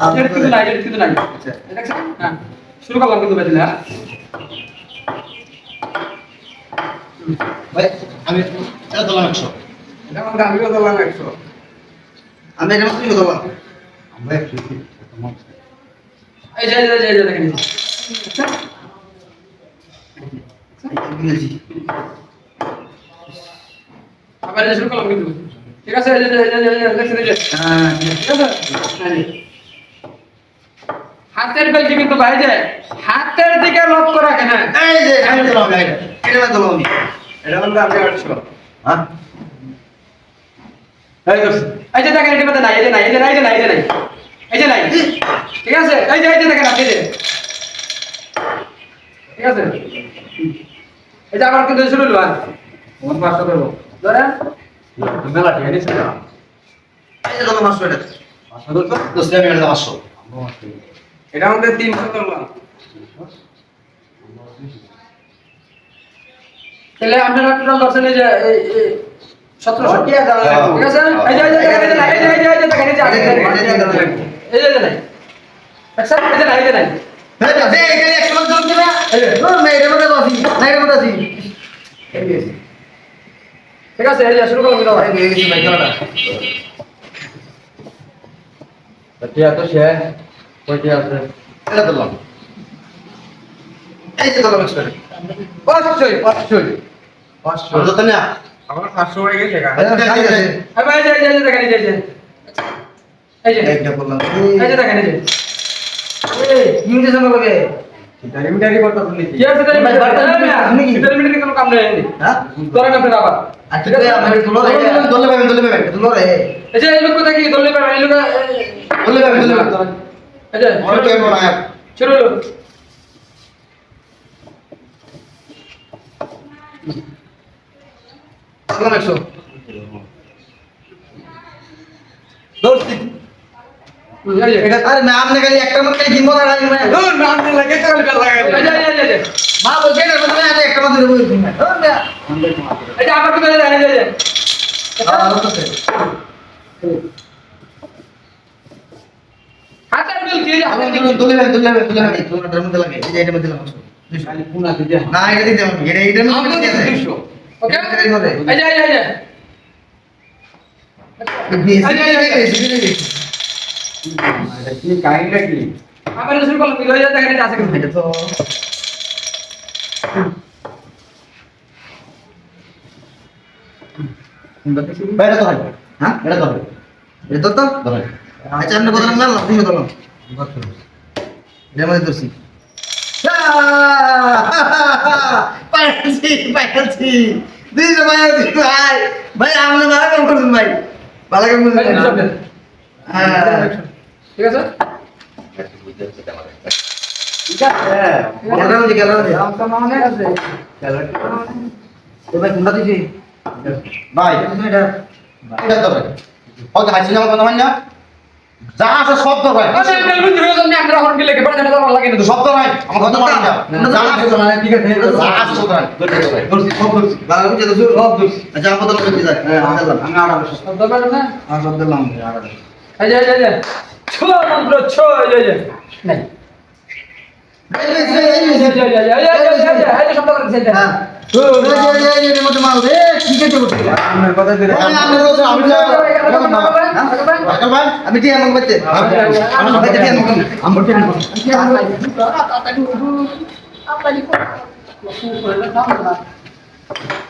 এটা কিন্তু নাই এটা কিন্তু নাই। দেখছেন হ্যাঁ শুরু করলাম কিন্তু বেদিলে হ্যাঁ ভাই আমি এটা দিলাম একশো। এটা আমাকে আমিও ধরলাম একশো। আমি এটা মাত্রই দিলাম আমরা একটু এই যে এই যে, এই যে, দেখেন। আবার শুরু করলাম কিন্তু। ঠিক আছে হ্যাঁ ঠিক আছে। এই যে। হাতের বেলটি কিন্তু বাইরে হাতের দিকে লক্ষ্য রাখেন হ্যাঁ এই যে এটা দিলাম আমি এটা এটা দিলাম। আমি এটা বলতে আমি আটশো হ্যাঁ? এই ধরছি। এই যে দেখেন এটার মধ্যে নাই এই যে নাই এই যে নাই এই যে নাই এই যে নাই। এই যে নাই। ঠিক আছে? এই যে এই যে দেখেন আপনি যে। ঠিক আছে? এই যে আবার কিন্তু শুরু হলো আর তোমার পাঁচশো দেবো ধরেন। মেলা ঠিক আছে। এই যে দিলাম পাঁচশো এটা পাঁচশো দেবো দশ টাকা এটা পাঁচশো এটা আমাদের তিনশো করলাম তাহলে আপনারা টোটাল ধরছেন এই যে সতেরোশো ঠিক আছে এই যে এই যে এই যে নাই, এই যে এই যে এই যে এই যে নাই? এই যে এই যে ঠিক আছে এই যে শুরু করলাম হয়ে তো কয়টি আছে? এটা দিলাম এই যে দিলাম একশো পাঁচশোই পাঁচশোই পাঁচশো। আর না। আমার পাঁচশো হয়ে গেছে গা এই যে এই যে এই ভাই, এই যে এই যে এই যে দেখেন এই যে এই যে। এই যে। একটা বললাম। এই যে দেখেন এই যে। এই ইংলিশ লাগে মিটারি আবার আচ্ছা একশো। আরে না আপনি খালি একটা মত খালি কিনবো না রাখি আপনি লাগে কাল লাগে। মা বলছে একটা মত দেবো ধর এটা কোন আছে যে না এটা হবে হবে। তো তো হয়। এটা তো হয়। এটা তো তো আচ্ছা আমরা কথা না লাভ দিও তো মধ্যে দোষী পাইছি ভাই ভাই আমরা ভালো কাম করছেন ভাই ভালো কাম করছেন হ্যাঁ ঠিক ভাই এটা হাসি না কথা হয় না যা আছে তো ভাই হয়ে তো ভাই আমার কথা মানে না যা আছে তো ভাই ঠিক আছে যা আছে সব ভাই দর্শি সব দর্শি ভালো বুঝে তো সব দর্শি আচ্ছা আমার তো লোক যায় হ্যাঁ আমি দিলাম না? দিলাম এই যে, এই যে। ছো, মন্ত্র, ছো, এই যে। নাই। শব্দ। হ্যাঁ কথা দিলে আমি আমি তো আমি Apa dia yang membaca? Apa dia yang membaca? Apa dia yang membaca? Apa dia yang membaca? Apa dia yang dia yang membaca? Apa dia yang? Apa dia yang membaca? Apa dia